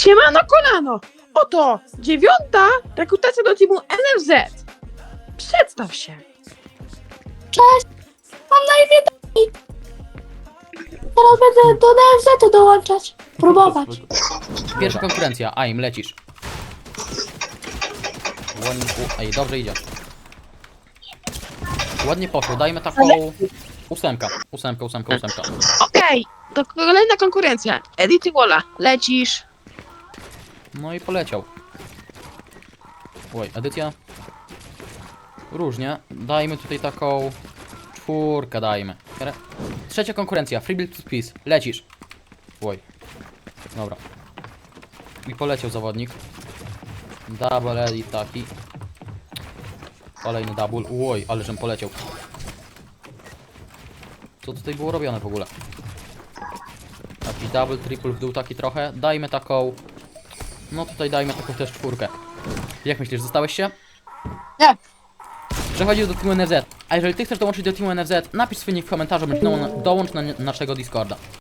Siemano kolano! Oto dziewiąta rekrutacja do teamu NFZ. Przedstaw się. Cześć, mam na imię Dawid. Teraz będę do NFZ dołączać. Próbować. Pierwsza konkurencja, AIM, lecisz. Ładnie, u- ej, dobrze idzie. Ładnie poszło, dajmy taką... Ósemka, ósemka, ósemka, ósemka. Okej, to kolejna konkurencja. Edity Walla. Lecisz. No i poleciał. Oj, edycja. Różnie. Dajmy tutaj taką... Czwórkę dajmy. Trzecia konkurencja, Free Build Peace. Lecisz. Oj. Dobra. I poleciał zawodnik. Double edit taki. Kolejny double. Oj, ale żem poleciał. Co tutaj było robione w ogóle? Taki double, triple w dół taki trochę. Dajmy taką... No tutaj dajmy taką też czwórkę. Jak myślisz, zostałeś się? Nie. Przechodził do teamu NFZ. A jeżeli ty chcesz dołączyć do teamu NFZ, napisz swój nick w komentarzu, bądź dołą- dołącz na naszego Discorda.